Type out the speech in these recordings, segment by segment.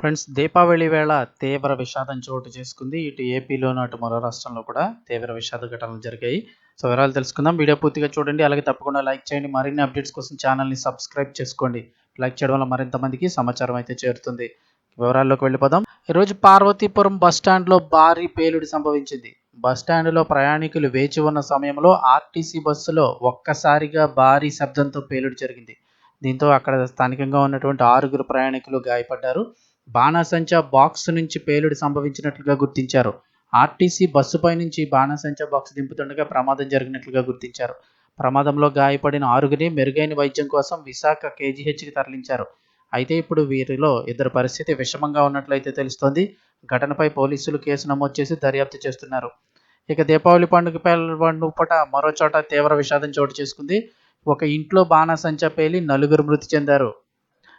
Friends Deepavali వేళ తీవ్ర విషాదం చోటు చేసుకుంది. ఇటు ఏపీలోను అటు మరో రాష్ట్రంలో కూడా తీవ్ర విషాద ఘటనలు జరిగాయి. సో వివరాలు తెలుసుకుందాం. వీడియో పూర్తిగా చూడండి. అలాగే తప్పకుండా లైక్ చేయండి. మరిన్ని అప్డేట్స్ కోసం ఛానల్ని సబ్స్క్రైబ్ చేసుకోండి. లైక్ చేయడం వల్ల మరింత మందికి సమాచారం అయితే చేరుతుంది. వివరాల్లోకి వెళ్ళిపోదాం. ఈరోజు పార్వతీపురం బస్ స్టాండ్లో భారీ పేలుడు సంభవించింది. బస్ స్టాండ్లో ప్రయాణికులు వేచి ఉన్న సమయంలో ఆర్టీసీ బస్సులో ఒక్కసారిగా భారీ శబ్దంతో పేలుడు జరిగింది. దీంతో అక్కడ స్థానికంగా ఉన్నటువంటి ఆరుగురు ప్రయాణికులు గాయపడ్డారు. బాణాసంచా బాక్స్ నుంచి పేలుడు సంభవించినట్లుగా గుర్తించారు. ఆర్టీసీ బస్సుపై నుంచి బాణాసంచా బాక్స్ దింపుతుండగా ప్రమాదం జరిగినట్లుగా గుర్తించారు. ప్రమాదంలో గాయపడిన ఆరుగురిని మెరుగైన వైద్యం కోసం విశాఖ కేజీహెచ్కి తరలించారు. అయితే ఇప్పుడు వీరిలో ఇద్దరు పరిస్థితి విషమంగా ఉన్నట్లయితే తెలుస్తోంది. ఘటనపై పోలీసులు కేసు నమోదు చేసి దర్యాప్తు చేస్తున్నారు. ఇక దీపావళి పండుగ పండుగపట మరో చోట తీవ్ర విషాదం చోటు చేసుకుంది. ఒక ఇంట్లో బాణాసంచా పేలి నలుగురు మృతి చెందారు.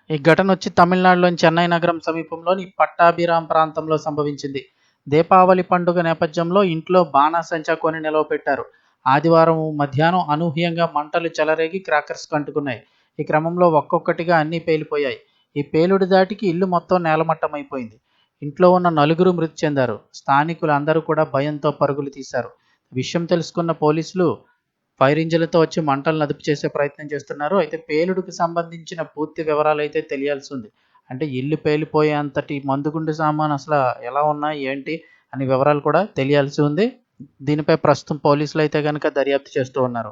ఈ ఘటన వచ్చి తమిళనాడులోని చెన్నై నగరం సమీపంలోని పట్టాభిరామ్ ప్రాంతంలో సంభవించింది. దీపావళి పండుగ నేపథ్యంలో ఇంట్లో బాణాసంచా కొని నిలవ పెట్టారు ఆదివారం మధ్యాహ్నం అనూహ్యంగా మంటలు చెలరేగి క్రాకర్స్ కంటుకున్నాయి. ఈ క్రమంలో ఒక్కొక్కటిగా అన్నీ పేలిపోయాయి. ఈ పేలుడు దాటికి ఇల్లు మొత్తం నేలమట్టమైపోయింది. ఇంట్లో ఉన్న నలుగురు మృతి చెందారు. స్థానికులు అందరూ కూడా భయంతో పరుగులు తీశారు. విషయం తెలుసుకున్న పోలీసులు ఫైర్ ఇంజిన్లతో వచ్చి మంటలను అదుపు చేసే ప్రయత్నం చేస్తున్నారు. అయితే పేలుడుకు సంబంధించిన పూర్తి వివరాలు అయితే తెలియాల్సి ఉంది. అంటే ఇల్లు పేలిపోయే అంతటి మందుగుండు సామాన్ అసలు ఎలా ఉన్నాయి ఏంటి అనే వివరాలు కూడా తెలియాల్సి ఉంది. దీనిపై ప్రస్తుతం పోలీసులు అయితే కనుక దర్యాప్తు చేస్తూ ఉన్నారు.